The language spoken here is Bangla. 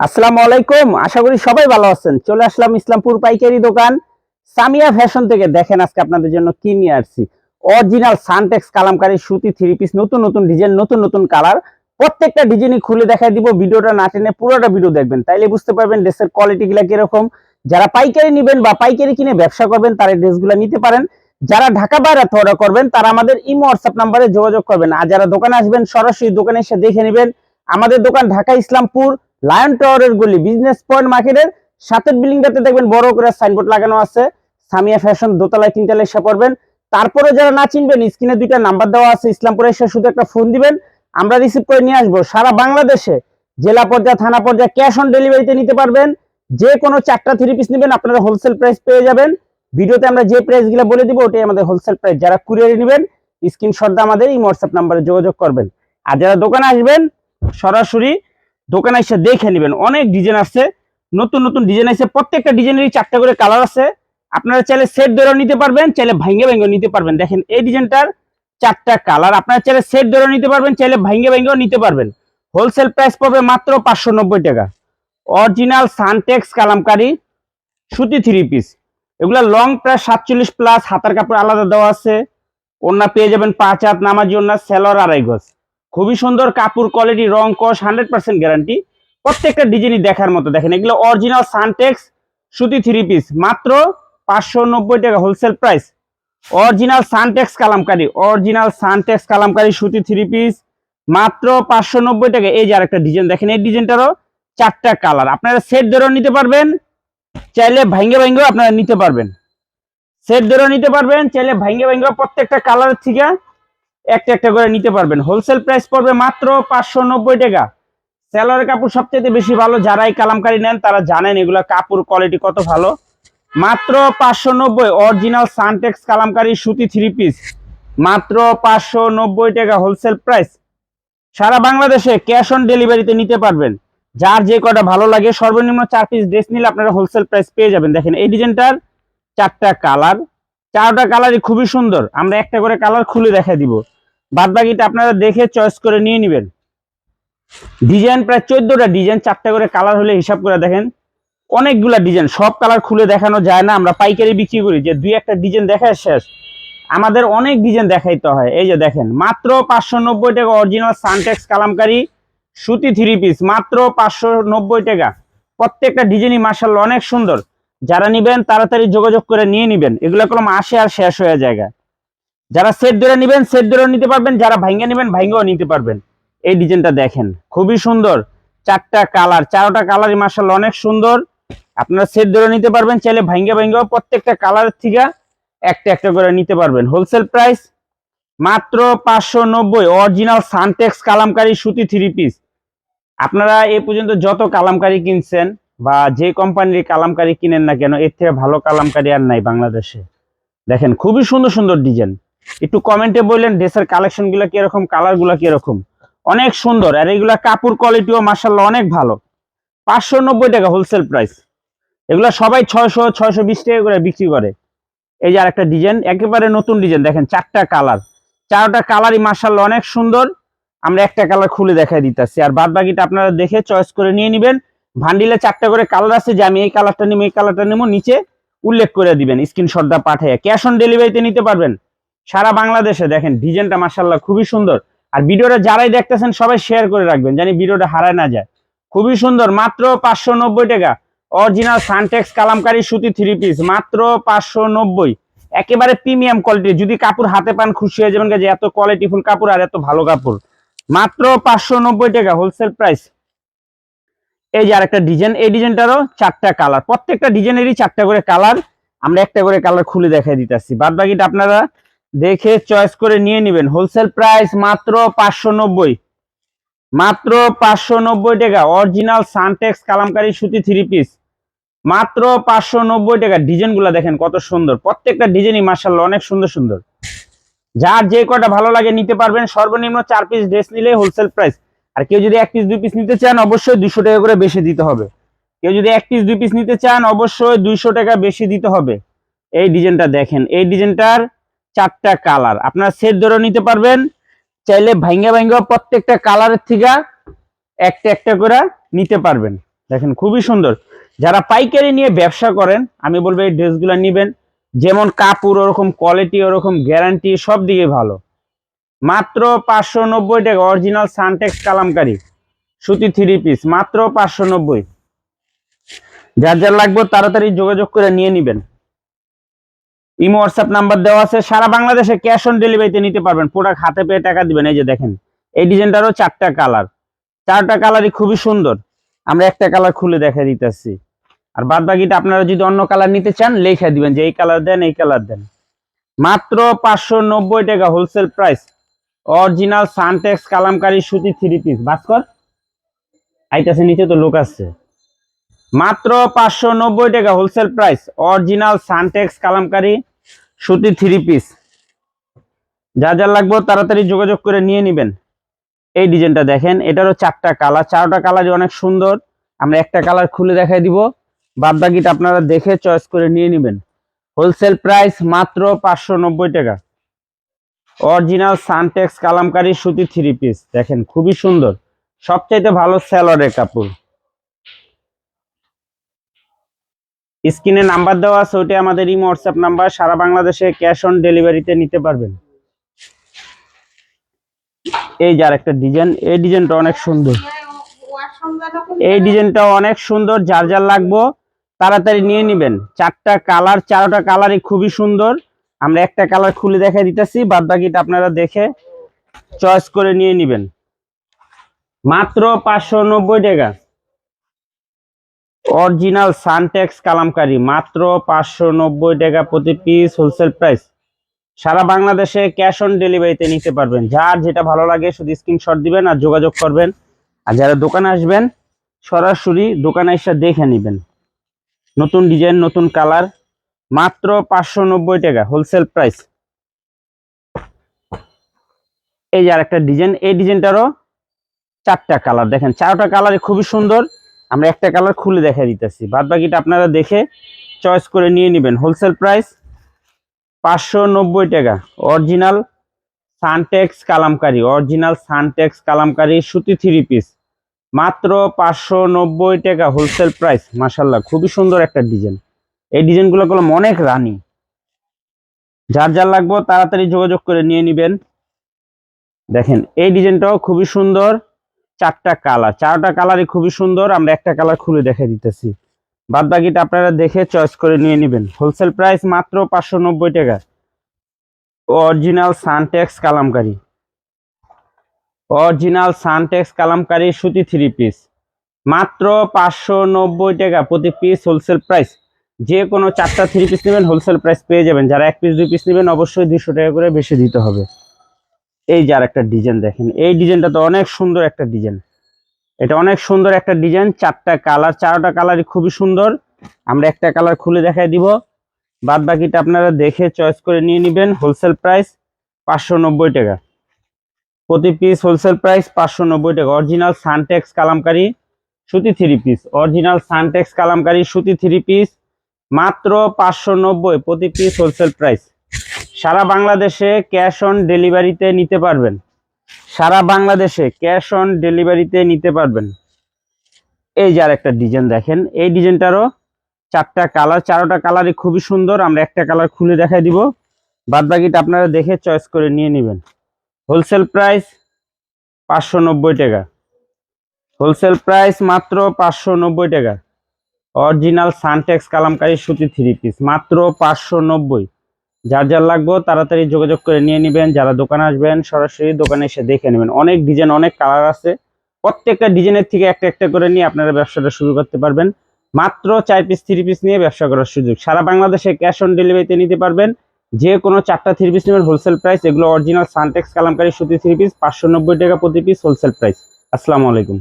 আসসালামু আলাইকুম, আশা করি সবাই ভালো আছেন। চলে আসলাম ইসলামপুর পাইকারি দোকান। সামিয়া ফ্যাশন থেকে দেখেন আজকে আপনাদের জন্য কি নিয়ে আসছি। অরিজিনাল সানটেক্স কালামকারী সুতি থ্রি পিস নতুন নতুন ডিজাইন নতুন নতুন কালার প্রত্যেকটা ডিজাইনই খুলে দেখাই দিব, ভিডিওটা না টেনে পুরোটা ভিডিও দেখবেন। তাইলে বুঝতে পারবেন ড্রেসের কোয়ালিটি গুলা কীরকম। যারা পাইকারি নেবেন বা পাইকারি কিনে ব্যবসা করবেন, তারা ড্রেসগুলো নিতে পারেন। যারা ঢাকা বাইরে অর্ডার করবেন, তারা আমাদের ইমো হোয়াটসঅ্যাপ নাম্বারে যোগাযোগ করবেন। আর যারা দোকানে আসবেন, সরাসরি দোকানে এসে দেখে নেবেন। আমাদের দোকান ঢাকা ইসলামপুর। লায়ন টাওয়ারের গলি বিজনেস পয়েন্ট মার্কেটের সাতের বিল্ডিংটাতে দেখবেন বড় করে সাইনবোর্ড লাগানো আছে। সামিয়া ফ্যাশন দোতলায় তিনতলায় এসে পড়বেন তারপরে যারা না চিনবেন, স্ক্রিনে দুইটা নাম্বার দেওয়া আছে, ইসলামপুরে এসে শুধু একটা ফোন দিবেন। আমরা রিসিভ করে নিয়ে আসব। সারা বাংলাদেশে জেলা পর্যায়ে, থানা পর্যায়ে ক্যাশ অন ডেলিভারিতে নিতে পারবেন। যে কোনো চারটা থ্রি পিস নেবেন, আপনারা হোলসেল প্রাইস পেয়ে যাবেন। ভিডিওতে আমরা যে প্রাইসগুলো বলে দিব, ওটাই আমাদের হোলসেল প্রাইস যারা কুরিয়ারে নেবেন স্ক্রিনশট আমাদের এই হোয়াটসঅ্যাপ নাম্বারে যোগাযোগ করবেন। আর যারা দোকানে আসবেন, সরাসরি দোকানে এসে দেখে নেবেন। অনেক ডিজাইন আছে নতুন নতুন ডিজাইন আছে প্রত্যেকটা ডিজাইনেরই চারটা করে কালার আছে। আপনারা চাইলে সেট ধরেও নিতে পারবেন, চাইলে ভাঙ্গে, ভাঙ্গেও নিতে পারবেন। দেখেন, এই ডিজাইনটার চারটা কালার আপনারা চাইলে সেট ধরেও নিতে পারবেন, চাইলে ভাঙ্গে, ভাঙ্গেও নিতে পারবেন। হোলসেল প্রাইস পড়বে মাত্র পাঁচশো নব্বই টাকা। অরিজিনাল সানটেক্স কালামকারী সুতি থ্রি পিস এগুলা লং প্রায় সাতচল্লিশ প্লাস হাতার কাপড় আলাদা দেওয়া আছে। ওনা পেয়ে যাবেন পাঁচ হাত, নামাজি ওনা সেলর আড়াই গজ। খুবই সুন্দর কাপড় কোয়ালিটি রং কস হান্ড্রেড পার্সেন্ট গ্যারান্টি প্রত্যেকটা ডিজাইনই দেখার মতো। দেখেন, এগুলো অরিজিনাল সানটেক্স সুতি থ্রি পিস মাত্র পাঁচশো নব্বই টাকা wholesale price original Suntex kalamkari original Suntex kalamkari সুতি থ্রি পিস মাত্র পাঁচশো নব্বই টাকা। এই যে আরেকটা ডিজাইন দেখেন, এই ডিজাইনটারও চারটা কালার আপনারা সেট ধরেও নিতে পারবেন, চাইলে ভাঙ্গে ভাঙ্গেও আপনারা নিতে পারবেন। সেট ধরেও নিতে পারবেন, চাইলে ভাঙ্গে ভাঙ্গেও প্রত্যেকটা কালারের থেকে একটা একটা করে নিতে পারবেন। হোলসেল প্রাইস পড়বে মাত্র পাঁচশো নব্বই টাকা। সেলরের কাপড় সবচেয়ে বেশি ভালো যারা এই কালামকারি নেন তারা জানেন এগুলো কাপড় কোয়ালিটি কত ভালো। মাত্র পাঁচশো নব্বই অরিজিনাল সানটেক্স কালামকারি সুতি থ্রি পিস মাত্র পাঁচশো নব্বই টাকা হোলসেল প্রাইস সারা বাংলাদেশে ক্যাশ অন ডেলিভারিতে নিতে পারবেন। যার যে কটা ভালো লাগে, সর্বনিম্ন চার পিস ড্রেস নিলে আপনারা হোলসেল প্রাইস পেয়ে যাবেন। দেখেন, এই ডিজাইনটার চারটা কালার চারটা কালারই খুবই সুন্দর। আমরা একটা করে কালার খুলে দেখা দিব। বাদ বাকিটা আপনারা দেখে চয়েস করে নিয়ে নেবেন। ডিজাইন প্রায় চোদ্দটা ডিজাইন চারটা করে কালার হলে হিসাব করে দেখেন। অনেকগুলা ডিজাইন সব কালার খুলে দেখানো যায় না, আমরা পাইকারি বিক্রি করি। যে দুই একটা ডিজাইন দেখায় শেষ। আমাদের অনেক ডিজাইন দেখাইতে হয়। এই যে দেখেন, মাত্র পাঁচশো নব্বই টাকা অরিজিনাল সানটেক্স কালামকারি সুতি থ্রি পিস মাত্র পাঁচশো নব্বই টাকা। প্রত্যেকটা ডিজাইনই মার্শাল অনেক সুন্দর। যারা নিবেন, তাড়াতাড়ি যোগাযোগ করে নিয়ে নিবেন। এগুলো কলম আসে আর শেষ হয়ে জায়গা যারা সেট ধরে নিবেন সেট ধরে নিতে পারবেন, যারা ভাঙ্গে নেবেন, ভাঙ্গেও নিতে পারবেন। এই ডিজাইনটা দেখেন, খুবই সুন্দর। চারটা কালার, চারোটা কালারই মার্শাল অনেক সুন্দর। আপনারা সেট ধরে নিতে পারবেন, চাইলে ভাঙ্গে ভাঙ্গেও প্রত্যেকটা কালার থেকে একটা একটা করে নিতে পারবেন। হোলসেল প্রাইস মাত্র পাঁচশো নব্বই অরিজিনাল সানটেক্স কালামকারি সুতি থ্রি পিস আপনারা এ পর্যন্ত যত কালামকারি কিনছেন বা যে কোম্পানির কালামকারি কিনেন না কেন, এর থেকে ভালো কালামকারি আর নাই বাংলাদেশে। দেখেন, খুবই সুন্দর সুন্দর ডিজাইন। একটু কমেন্টে বললেন ড্রেসের কালেকশনগুলা কীরকম কালারগুলা কীরকম। অনেক সুন্দর, আর এগুলা কাপড় কোয়ালিটিও মার্শাল্লাহ অনেক ভালো। পাঁচশো নব্বই টাকা হোলসেল প্রাইস এগুলা সবাই ছয়শো ছয়শো বিশ টাকা করে বিক্রি করে। এই যে আরেকটা ডিজাইন একেবারে নতুন ডিজাইন দেখেন চারটা কালার। চারটা কালারই মার্শাল্লাহ অনেক সুন্দর। আমরা একটা কালার খুলে দেখাই দিতেছি। আর বাদ বাকিটা আপনারা দেখে চয়েস করে নিয়ে নেবেন। ভান্ডিলে চারটা করে কালার আছে যে আমি এই কালারটা নেব, এই কালারটা নেব, নিচে উল্লেখ করে দিবেন স্ক্রিনশট দা পাঠিয়ে ক্যাশ অন ডেলিভারিতে নিতে পারবেন। সারা বাংলাদেশে দেখেন, ডিজাইনটা মার্শাল্লাহ খুবই সুন্দর। আর ভিডিওটা যারাই দেখতেছেন, সবাই শেয়ার করে রাখবেন, জানি ভিডিওটা হারায় না যায়। খুবই সুন্দর, মাত্র পাঁচশো নব্বই টাকা। অরিজিনাল সানটেক্স কালামকারী সুতি থ্রি পিস মাত্র পাঁচশো নব্বই। একেবারে প্রিমিয়াম কোয়ালিটি যদি কাপড় হাতে পান, খুশি হয়ে যাবেন যে এত কোয়ালিটিফুল কাপড় আর এত ভালো কাপড়। মাত্র পাঁচশো নব্বই টাকা হোলসেল প্রাইস এই যে আরেকটা ডিজাইন এই ডিজাইনটারও চারটা কালার প্রত্যেকটা ডিজাইনেরই চারটা করে কালার আমরা একটা করে কালার খুলে দেখাই দিতেছি। বাদ বাকিটা আপনারা দেখে চয়েস করে নিয়ে নেবেন। হোলসেল প্রাইস মাত্র পাঁচশো নব্বই। মাত্র পাঁচশো নব্বই টাকা। অরিজিনাল সানটেক্স কালামকারী সুতি থ্রি পিস মাত্র পাঁচশো নব্বই টাকা। ডিজাইনগুলা দেখেন কত সুন্দর। প্রত্যেকটা ডিজাইনই মার্শাল অনেক সুন্দর সুন্দর। যার যে কটা ভালো লাগে নিতে পারবেন। সর্বনিম্ন চার পিস ড্রেস নিলে হোলসেল প্রাইস আর কেউ যদি এক পিস দুই পিস নিতে চান, অবশ্যই দুশো টাকা করে বেশি দিতে হবে। কেউ যদি এক পিস দুই পিস নিতে চান, অবশ্যই দুইশো টাকা বেশি দিতে হবে। এই ডিজাইনটা দেখেন। এই ডিজাইনটার চারটা কালার। আপনারা সেট ধরে নিতে পারবেন। চাইলে ভাঙ্গা ভাঙ্গা প্রত্যেকটা কালারের থেকে একটা একটা করে নিতে পারবেন। দেখেন, খুবই সুন্দর। যারা পাইকারি নিয়ে ব্যবসা করেন, আমি বলব এই ড্রেসগুলো নিবেন। যেমন কাপড়, ওরকম কোয়ালিটি ওরকম গ্যারান্টি সব দিকে ভালো। মাত্র পাঁচশো নব্বই টাকা অরিজিনাল সানটেক্স কালামকারি। সুতি থ্রি পিস মাত্র পাঁচশো নব্বই। যার যার লাগবে, তাড়াতাড়ি যোগাযোগ করে নিয়ে নিবেন। ইমো হোয়াটসঅ্যাপ নাম্বার দেওয়া আছে। সারা বাংলাদেশে ক্যাশ অন ডেলিভারিতে নিতে পারবেন। প্রোডাক্ট হাতে পেয়ে টাকা দিবেন। এই যে দেখেন, এই ডিজাইনটারও চারটা কালার। চারটা কালারই খুবই সুন্দর। আমরা একটা কালার খুলে দেখা দিতেছি। আর বাদ বাকিটা আপনারা যদি অন্য কালার নিতে চান, লেখা দিবেন যে এই কালার দেন, এই কালার দেন। মাত্র পাঁচশো নব্বই টাকা wholesale price original Suntex kalamkari সুতি থ্রি পিস ভাস্কর, আইতাছে, নিচে তো লোক আসছে মাত্র পাঁচশো নব্বই টাকা wholesale price original Suntex kalamkari সুতি থ্রি পিস যা যা লাগবে তাড়াতাড়ি যোগাযোগ করে নিয়ে নেবেন। এই ডিজাইনটা দেখেন, এটারও চারটা কালার, চারটা কালারই অনেক সুন্দর। আমরা একটা কালার খুলে দেখাই দিব। বাদ বাকিটা আপনারা দেখে চয়েস করে নিয়ে নেবেন। হোলসেল প্রাইস মাত্র পাঁচশো নব্বই টাকা। অরিজিনাল সানটেক্স কালামকারি সুতি থ্রি পিস দেখেন খুবই সুন্দর। সবচাইতে ভালো স্যালোয়ারের কাপড়। স্ক্রিনে নাম্বার দেওয়া আছে ওইটা আমাদের ইমো, হোয়াটসঅ্যাপ নাম্বার। সারা বাংলাদেশে ক্যাশ অন ডেলিভারিতে নিতে পারবেন। এই যার একটা ডিজাইন, এই ডিজাইনটা অনেক সুন্দর। এই ডিজাইনটা অনেক সুন্দর, যার যার লাগবো তাড়াতাড়ি নিয়ে নেবেন। চারটা কালার, চারটা কালারই খুবই সুন্দর। আমরা একটা কালার খুলে দেখাই দিতেছি বাদ বাকিটা আপনারা দেখে চয়েস করে নিয়ে নেবেন। মাত্র পাঁচশো নব্বই টাকা। অরিজিনাল সানটেক্স কালামকারি, মাত্র পাঁচশো নব্বই টাকা প্রতি পিস হোলসেল প্রাইস সারা বাংলাদেশে ক্যাশ অন ডেলিভারিতে নিতে পারবেন। যার যেটা ভালো লাগে শুধু স্ক্রিনশট দিবেন আর যোগাযোগ করবেন। আর যারা দোকানে আসবেন, সরাসরি দোকানে এসে দেখে নেবেন। নতুন ডিজাইন নতুন কালার মাত্র পাঁচশো নব্বই টাকা হোলসেল প্রাইস এই যে আরেকটা ডিজাইন এই ডিজাইনটারও চারটা কালার দেখেন, চারটা কালারই খুবই সুন্দর। আমরা একটা কালার খুলে দেখা দিতেছি। বাদ বাকিটা আপনারা দেখে চয়েস করে নিয়ে নেবেন। হোলসেল প্রাইস পাঁচশো নব্বই টাকা। Original Suntex kalamkari. Original Suntex kalamkari, সুতি থ্রি পিস মাত্র পাঁচশো নব্বই টাকা হোলসেল প্রাইস মাসাল্লাহ খুবই সুন্দর একটা ডিজাইন এই ডিজাইনগুলো করলাম অনেক রানি। যার যার লাগবো তাড়াতাড়ি যোগাযোগ করে নিয়ে নেবেন। দেখেন, এই ডিজাইনটাও খুবই সুন্দর। চারটা কালার চারটা কালারই খুবই সুন্দর, আমরা একটা কালার খুলে দেখে দিতেছি। বাদ বাকিটা আপনারা দেখে চয়েস করে নিয়ে নেবেন। হোলসেল প্রাইস মাত্র পাঁচশো নব্বই টাকা। Original Suntex kalamkari. Original Suntex kalamkari সুতি থ্রি পিস মাত্র পাঁচশো নব্বই টাকা প্রতি পিস হোলসেল প্রাইস যে কোনো চারটা থ্রি পিস নেবেন হোলসেল প্রাইস পেয়ে যাবেন। যারা এক পিস দুই পিস নেবেন, অবশ্যই দুশো টাকা করে বেশি দিতে হবে। এই যার একটা ডিজাইন দেখেন, এই ডিজাইনটা তো অনেক সুন্দর একটা ডিজাইন। এটা অনেক সুন্দর একটা ডিজাইন, চারটা কালার, চারটা কালারই খুবই সুন্দর। আমরা একটা কালার খুলে দেখাই দিব। বাদ বাকিটা আপনারা দেখে চয়েস করে নিয়ে নেবেন হোলসেল প্রাইস পাঁচশো নব্বই টাকা। প্রতি পিস হোলসেল প্রাইস পাঁচশো নব্বই টাকা। অরিজিনাল সানটেক্স কালামকারি সুতি three piece original Suntex kalamkari সুতি থ্রি পিস মাত্র পাঁচশো নব্বই প্রতি পিস হোলসেল প্রাইস সারা বাংলাদেশে ক্যাশ অন ডেলিভারিতে নিতে পারবেন। সারা বাংলাদেশে ক্যাশ অন ডেলিভারিতে নিতে পারবেন। এই যে আর একটা ডিজাইন দেখেন, এই ডিজাইনটারও চারটা কালার, চারোটা কালারই খুবই সুন্দর। আমরা একটা কালার খুলে দেখাই দিব। বাদ বাকিটা আপনারা দেখে চয়েস করে নিয়ে নেবেন। হোলসেল প্রাইস পাঁচশো নব্বই টাকা। হোলসেল প্রাইস মাত্র পাঁচশো নব্বই টাকা। অরিজিনাল সানটেক্স কালামকারী সুতি থ্রি পিস, মাত্র পাঁচশো নব্বই। যার যার লাগবে তাড়াতাড়ি যোগাযোগ করে নিয়ে নেবেন। যারা দোকানে আসবেন, সরাসরি দোকানে এসে দেখে নেবেন। অনেক ডিজাইন অনেক কালার আছে। প্রত্যেকটা ডিজাইনের থেকে একটা একটা করে নিয়ে আপনারা ব্যবসাটা শুরু করতে পারবেন। মাত্র চার পিস থ্রি পিস নিয়ে ব্যবসা করার সুযোগ। সারা বাংলাদেশে ক্যাশ অন ডেলিভারিতে নিতে পারবেন। যে কোনো চারটা থ্রি পিস নেবেন হোলসেল প্রাইস এগুলো অরিজিনাল সানটেক্স কালামকারী সুতি থ্রি পিস পাঁচশো নব্বই টাকা প্রতি পিস হোলসেল প্রাইস আসসালামু আলাইকুম।